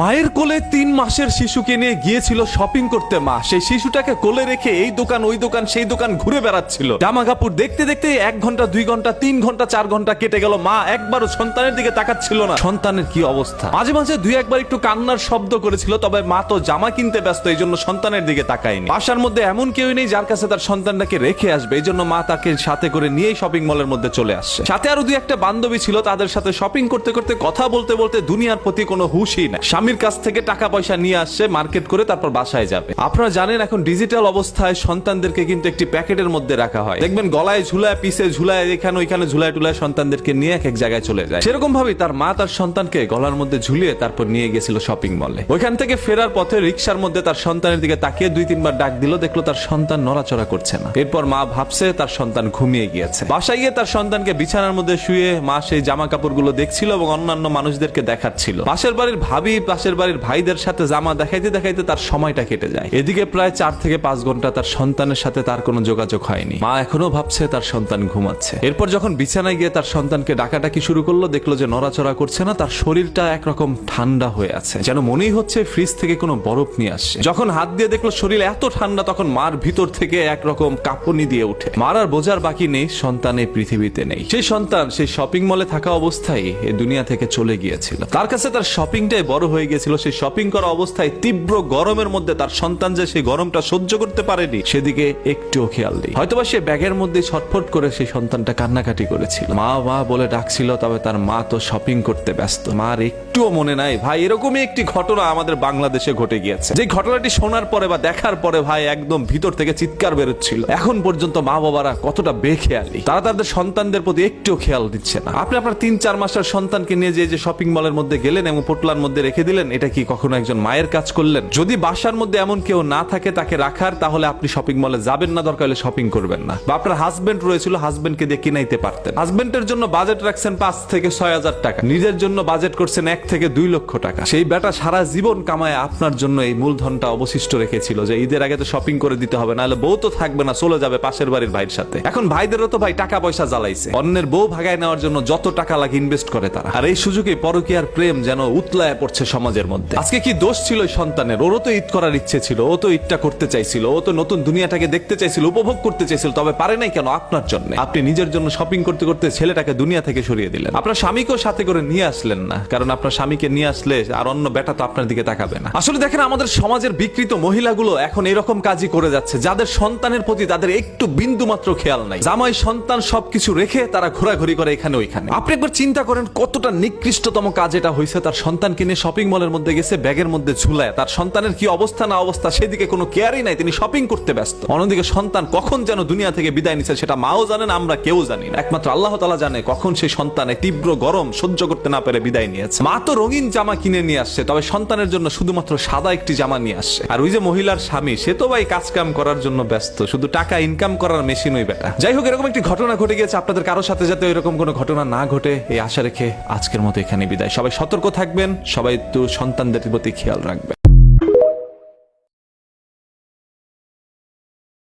মায়ের কোলে তিন মাসের শিশুকে নিয়ে গিয়েছিল শপিং করতে মা। সেই শিশুটাকে কোলে রেখে এই দোকান, ওই দোকান, সেই দোকান ঘুরে বেড়াচ্ছিল। জামা কাপড় দেখতে দেখতে এক ঘণ্টা, দুই ঘণ্টা, তিন ঘণ্টা, চার ঘণ্টা কেটে গেল। মা একবারও সন্তানের দিকে তাকাচ্ছিল না। সন্তানের কি অবস্থা? মাঝে মাঝে দুই একবার একটু কান্নার শব্দ করেছিল, তবে মা তো জামা কিনতে ব্যস্ত, এই জন্য সন্তানের দিকে তাকায়নি। বাসার মধ্যে এমন কেউ নেই যার কাছে তার সন্তানটাকে রেখে আসবে। এই জন্য মা তাকে সাথে করে নিয়েই শপিং মলের মধ্যে চলে আসছে। সাথে আরও দুই একটা বান্ধবী ছিল, তাদের সাথে শপিং করতে করতে কথা বলতে বলতে দুনিয়ার প্রতি কোনো হুশই না স্বামীর কাছ থেকে টাকা পয়সা নিয়ে আসছে মার্কেট করে তারপর বাসায় যাবে। আপনারা জানেন এখন ডিজিটাল অবস্থায় সন্তানদেরকে কিন্তু একটি প্যাকেটের মধ্যে রাখা হয়। দেখবেন গলায় ঝুলায় পিছে ঝুলায়, এখানে ওইখানে ঝুলায় টুলায় সন্তানদেরকে নিয়ে এক এক জায়গায় চলে যায়। সেরকম ভাবে তার মা তার সন্তানকে গলার মধ্যে ঝুলিয়ে তারপর নিয়ে গেছিল শপিং মলে ওইখান থেকে ফেরার পথে রিক্সার মধ্যে তার সন্তানের দিকে তাকিয়ে দুই তিনবার ডাক দিল, দেখল তার সন্তান নড়াচড়া করছে না। এরপর মা ভাবছে তার সন্তান ঘুমিয়ে গিয়েছে। বাসায় গিয়ে তার সন্তানকে বিছানার মধ্যে শুয়ে মা সেই জামা কাপড়গুলো দেখছিল এবং অন্যান্য মানুষদেরকে দেখাচ্ছিল। পাশের বাড়ির ভাবি পাশের বাড়ির ভাইদের সাথে জামা দেখাইতে দেখাইতে তার সময়টা কেটে যায়। এদিকে প্রায় চার থেকে পাঁচ ঘণ্টা তার সন্তানের সাথে তার কোনো যোগাযোগ হয়নি। মা এখনও ভাবছে তার সন্তান ঘুমাচ্ছে। এরপর যখন বিছানায় গিয়ে তার সন্তানকে ডাকাডাকি শুরু করল, দেখল যে নড়াচড়া করছে না, তার শরীরটা একরকম ঠান্ডা হয়ে আছে। যেন মনেই হচ্ছে ফ্রিজ থেকে কোনো বরফ নিয়ে আসছে। যখন হাত দিয়ে দেখল শরীর এত ঠান্ডা, তখন মার ভিতর থেকে একরকম কাঁপুনি দিয়ে উঠে মার আর বোঝার বাকি নেই, সন্তান এই পৃথিবীতে নেই। সেই সন্তান, সেই শপিং মলে থাকা অবস্থায় এ দুনিয়া থেকে চলে গিয়েছিল। তার কাছে তার শপিংটাই বড় হয়ে গিয়েছিল সেই শপিং করা অবস্থায় তীব্র গরমের মধ্যে তার সন্তান যে সেই গরমটা সহ্য করতে পারেনি, সেদিকে একটুও খেয়াল নেই। হয়তোবা সে ব্যাগের মধ্যে ছটফট করে সেই সন্তানটা কান্নাকাটি করেছিল। মা মা বলে ডাকছিল, তবে তার মা তো শপিং করতে ব্যস্ত। মার একটুও মনে নাই, ভাই, এরকমই একটি ঘটনা আমাদের বাংলাদেশে ঘটে গিয়েছে। যে ঘটনাটি শোনার পরে বা দেখার পরে ভাই একদম ভিতর থেকে চিৎকার বেরোচ্ছিল। এখন পর্যন্ত মা বাবারা কতটা বেখেয়ালি। তারা তাদের সন্তানদের প্রতি একটুও খেয়াল দিচ্ছে না। আপনি আপনার তিন, চার মাসের সন্তানকে নিয়ে যে শপিং মলের মধ্যে গেলেন এবং পোটলার মধ্যে রেখে দিলেন এটা কি কখনো একজন মায়ের কাজ করলেন? যদি বাসার মধ্যে এমন কেউ না থাকে তাকে রাখার, তাহলে আপনি শপিং মলে যাবেন না, দরকার হলে শপিং করবেন না। বা আপনার হাজবেন্ড রয়েছিল হাজবেন্ডকে দিয়ে কিনাইতে পারতেন। হাজবেন্ডের জন্য বাজেট রাখছেন পাঁচ থেকে ছয় হাজার টাকা। নিজের জন্য বাজেট করছেন এক থেকে দুই লক্ষ টাকা। সেই বেটা সারা জীবন কামায় আপনার জন্য এই মূলধনটা অবশিষ্ট রেখেছিল যে ঈদের আগে তো শপিং করে দিতে হবে, নাহলে বউ তো থাকবে না, চলে যাবে পাশের বাড়ির ভাইয়ের সাথে। এখন ভাইদেরও তো ভাই টাকা পয়সা জ্বালাইছে। অন্যের বউ ভাগায় নেওয়ার জন্য যত টাকা লাগে ইনভেস্ট করে তারা। আর এই সুযোগে পরকীয়ার প্রেম যেন উতলায় পড়ছে সমাজের মধ্যে। আজকে কি দোষ ছিল সন্তানের? ওরও তো ঈদ করার ইচ্ছে ছিল, ও তো ঈদটা করতে চাইছিল, ও তো নতুন দুনিয়াটাকে দেখতে চাইছিল, উপভোগ করতে চাইছিল, তবে পারে নাই কেন আপনার জন্য? আপনি নিজের জন্য শপিং করতে করতে ছেলেটাকে দুনিয়া থেকে সরিয়ে দিলেন। আপনার স্বামীকেও সাথে করে নিয়ে আসলেন না, কারণ আপনার স্বামীকে নিয়ে আসলে আর অন্য বেটা তো আপনার দিকে তাকাবে না। আসলে দেখেন, আমাদের সমাজের বিকৃত মহিলাগুলো এখন এরকম কাজই করে যাচ্ছে, যাদের সন্তানের প্রতি তাদের একটু বিন্দু মাত্র খেয়াল নাই। জামাই সন্তান সবকিছু রেখে তারা ঘোরাঘুরি করে এখানে ওইখানে। আপনি একবার চিন্তা করেন কতটা নিকৃষ্টতম কাজ এটা হয়েছে তার সন্তানকে নিয়ে শপিং মলের মধ্যে গেছে, ব্যাগের মধ্যে ঝুলায়। তার সন্তানের কি অবস্থা না অবস্থা সেদিকে কোনো কেয়ারই নাই, তিনি শপিং করতে ব্যস্ত। অন্যদিকে সন্তান কখন যেন দুনিয়া থেকে বিদায় নিছে সেটা মাও জানেন আমরা কেউ জানি না। একমাত্র আল্লাহ তালা জানে কখন সেই সন্তানে তীব্র গরম সহ্য করতে না পেরে বিদায় নিয়েছে। মা তো রঙিন জামা কিনে নিয়ে আসছে, তবে সন্তানের জন্য শুধুমাত্র সাদা একটি জামা নিয়ে আসছে। আর ওই যে মহিলার স্বামী, সে তো ভাই কাজ কাম করার জন্য ব্যস্ত, শুধু টাকা ইনকাম করার মেশিন ওই বেটা। যাই হোক, এরকম একটি ঘটনা ঘটে গিয়েছে, আপনাদের কারোর সাথে যাতে এরকম কোনো ঘটনা না ঘটে, এই আশা রেখে আজকের মতো এখানে বিদায়। সবাই সতর্ক থাকবেন, সবাই একটু সন্তানদের প্রতি খেয়াল রাখবেন।